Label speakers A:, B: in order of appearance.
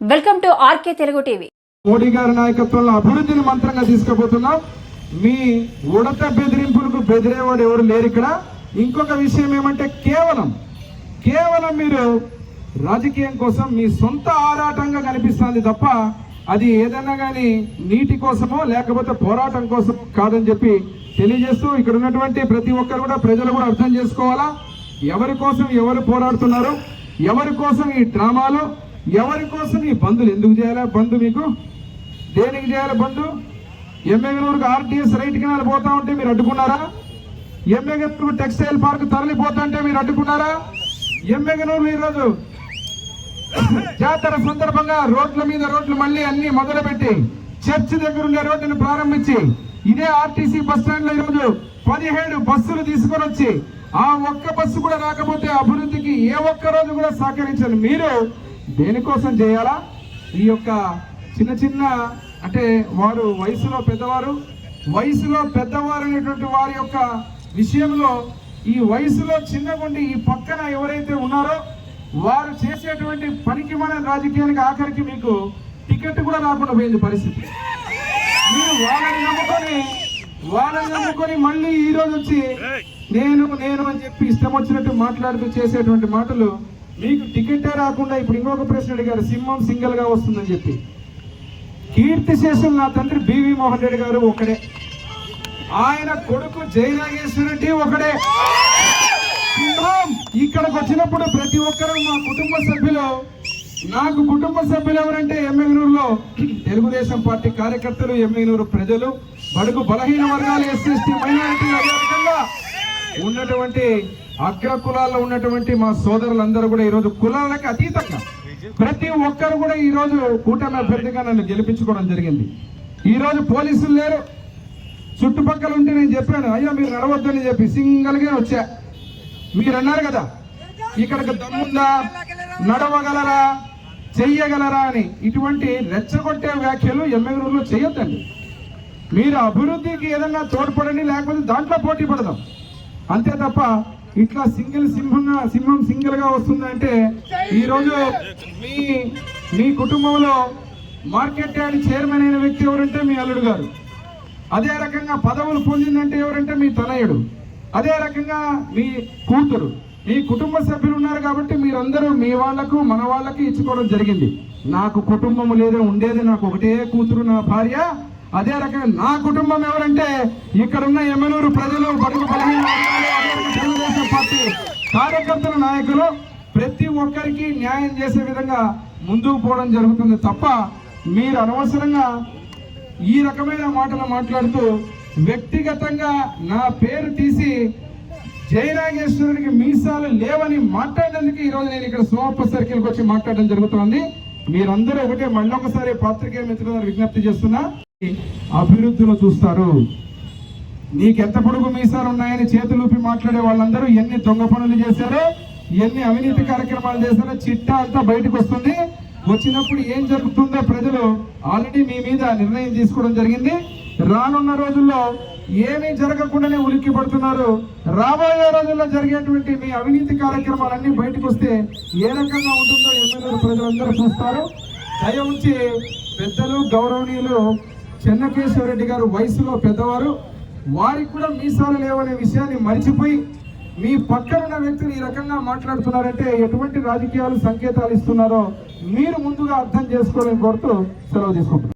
A: Welcome to RK Telugu TV.
B: Modi గారి నాయకత్వంలో అభివృద్ధిని మంత్రంగా తీసుకుపోతున్నాం మీ ఉడత బెదిరింపులకు బెదిరేవాడు ఎవరు లేరు ఇక్కడ. ఇంకొక విషయం ఏమంటే కేవలం కేవలం మీరు రాజకీయం కోసం మీ సొంత ఆరాటంగా కనిపిస్తుంది తప్ప అది ఏదైనా కానీ నీటి కోసమో లేకపోతే పోరాటం కోసం కాదని చెప్పి తెలియజేస్తూ ఇక్కడ ఉన్నటువంటి ప్రతి ఒక్కరు కూడా ప్రజలు కూడా అర్థం చేసుకోవాలా? ఎవరి కోసం ఎవరు పోరాడుతున్నారు? ఎవరి కోసం ఈ డ్రామాలు? ఎవరి కోసం ఈ బంధులు ఎందుకు చేయాలా? బంధు మీకు దేనికి చేయాలి బంధు ఎమ్మెగనూరుకు ఆర్టీఎస్ రైట్ కినాలు పోతా ఉంటే మీరు అడ్డుకున్నారా? ఎమ్మెగనూరు టెక్స్టైల్ పార్క్ తరలిపోతుంటే మీరు అడ్డుకున్నారా? ఎమ్మెగనూరు ఈరోజు జాతర సందర్భంగా రోడ్ల మీద రోడ్లు మళ్ళీ అన్ని మొదలుపెట్టి చర్చ్ దగ్గర ఉండే రోడ్డును ప్రారంభించి ఇదే ఆర్టీసీ బస్ స్టాండ్లో ఈరోజు పదిహేడు బస్సులు తీసుకొని వచ్చి ఆ ఒక్క బస్సు కూడా రాకపోతే అభివృద్ధికి ఏ ఒక్క రోజు కూడా సహకరించారు. మీరు దేనికోసం చేయాలా? ఈ యొక్క చిన్న చిన్న అంటే వారు వయసులో పెద్దవారు వయసులో పెద్దవారు అనేటువంటి వారి యొక్క విషయంలో ఈ వయసులో చిన్నగుండి ఈ పక్కన ఎవరైతే ఉన్నారో వారు చేసేటువంటి పనికి మన రాజకీయానికి ఆఖరికి మీకు టికెట్ కూడా రాకుండా పోయింది పరిస్థితి. మీరు వాళ్ళని నమ్ముకొని వాళ్ళని నమ్ముకొని మళ్ళీ ఈ రోజు వచ్చి నేను నేను అని చెప్పి ఇష్టం వచ్చినట్టు మాట్లాడుతూ చేసేటువంటి మాటలు మీకు టికెటే రాకుండా ఇప్పుడు ఇంకొక ప్రశ్న అడిగారు. సింహం సింగిల్గా వస్తుందని చెప్పి. కీర్తి నా తండ్రి బివి మోహన్ రెడ్డి గారు ఒకడే. ఆయన కొడుకు జయనాగేశ్వర రెడ్డి ఒకడే. సింహం ఇక్కడికి వచ్చినప్పుడు ప్రతి ఒక్కరూ మా కుటుంబ సభ్యులు. నాకు కుటుంబ సభ్యులు ఎవరంటే ఎమ్మెగనూరులో తెలుగుదేశం పార్టీ కార్యకర్తలు ఎమ్మెగనూరు ప్రజలు బడుగు బలహీన వర్గాలు ఎస్సీ ఎస్టీ మైనారిటీ ఉన్నటువంటి అగ్ర కులాల్లో ఉన్నటువంటి మా సోదరులందరూ కూడా ఈరోజు కులాలకు అతీతంగా ప్రతి ఒక్కరు కూడా ఈ రోజు కూటమి అభ్యర్థిగా నన్ను గెలిపించుకోవడం జరిగింది. ఈరోజు పోలీసులు లేరు. చుట్టుపక్కల ఉంటే నేను చెప్పాను అయ్యో మీరు నడవద్దని చెప్పి సింగల్గా వచ్చా. మీరు అన్నారు కదా ఇక్కడికి దమ్ముందా నడవగలరా? చెయ్యగలరా? అని. ఇటువంటి రెచ్చగొట్టే వ్యాఖ్యలు ఎమ్మెల్యేలో చేయొద్దండి. మీరు అభివృద్ధికి ఏదన్నా తోడ్పడండి లేకపోతే దాంట్లో పోటీ పడదాం. అంతే తప్ప ఇట్లా సింగిల్ సింహంగా సింహం సింగిల్గా వస్తుందంటే ఈరోజు మీ మీ కుటుంబంలో మార్కెట్ యార్డ్ చైర్మన్ అయిన వ్యక్తి ఎవరంటే మీ అల్లుడు గారు. అదే రకంగా పదవులు పొందిందంటే ఎవరంటే మీ తనయుడు. అదే రకంగా మీ కూతురు. మీ కుటుంబ సభ్యులు ఉన్నారు కాబట్టి మీరందరూ మీ వాళ్ళకు మన వాళ్ళకి ఇచ్చుకోవడం జరిగింది. నాకు కుటుంబం లేదు ఉండేది నాకు ఒకటే కూతురు నా భార్య. అదే రకంగా నా కుటుంబం ఎవరంటే ఇక్కడున్న ఎమ్మెనూరు ప్రజలు బడుగు బలహీన కార్యకర్తల నాయకులు ప్రతి ఒక్కరికి న్యాయం చేసే విధంగా ముందుకు పోవడం జరుగుతుంది తప్ప మీరు అనవసరంగా ఈ రకమైన మాటలు మాట్లాడుతూ వ్యక్తిగతంగా నా పేరు తీసి జయనాగేశ్వరుడికి మీసాలు లేవని మాట్లాడేందుకు ఈరోజు నేను ఇక్కడ సోమప్ప సర్కిల్కి వచ్చి మాట్లాడడం జరుగుతోంది. మీరందరూ ఒకటే మళ్ళీ ఒకసారి పాత్రికేయ మిత్రులను విజ్ఞప్తి చేస్తున్నా. అభివృద్ధిలో చూస్తారు. నీకెంత పొడుగు మీసాలు ఉన్నాయని చేతులూపి మాట్లాడే వాళ్ళందరూ ఎన్ని దొంగ పనులు చేశారో ఎన్ని అవినీతి కార్యక్రమాలు చేశారో చిట్టా అంతా బయటకు వస్తుంది. వచ్చినప్పుడు ఏం జరుగుతుందో ప్రజలు ఆల్రెడీ మీ మీద నిర్ణయం తీసుకోవడం జరిగింది. రానున్న రోజుల్లో ఏమీ జరగకుండానే ఉలిక్కి పడుతున్నారు. రాబోయే రోజుల్లో జరిగేటువంటి మీ అవినీతి కార్యక్రమాలన్నీ బయటకు వస్తే ఏ రకంగా ఉంటుందో ఎమ్మెల్యేలు ప్రజలందరూ చూస్తారు. దయ ఉంచి పెద్దలు గౌరవనీయులు చెన్నకేశ్వరరెడ్డి గారు వయసులో పెద్దవారు వారికి కూడా మీసాలు లేవనే విషయాన్ని మర్చిపోయి మీ పక్కన ఉన్న వ్యక్తులు ఈ రకంగా మాట్లాడుతున్నారంటే ఎటువంటి రాజకీయాలు సంకేతాలు ఇస్తున్నారో మీరు ముందుగా అర్థం చేసుకోవాలని కోరుతూ సెలవు తీసుకుంటున్నారు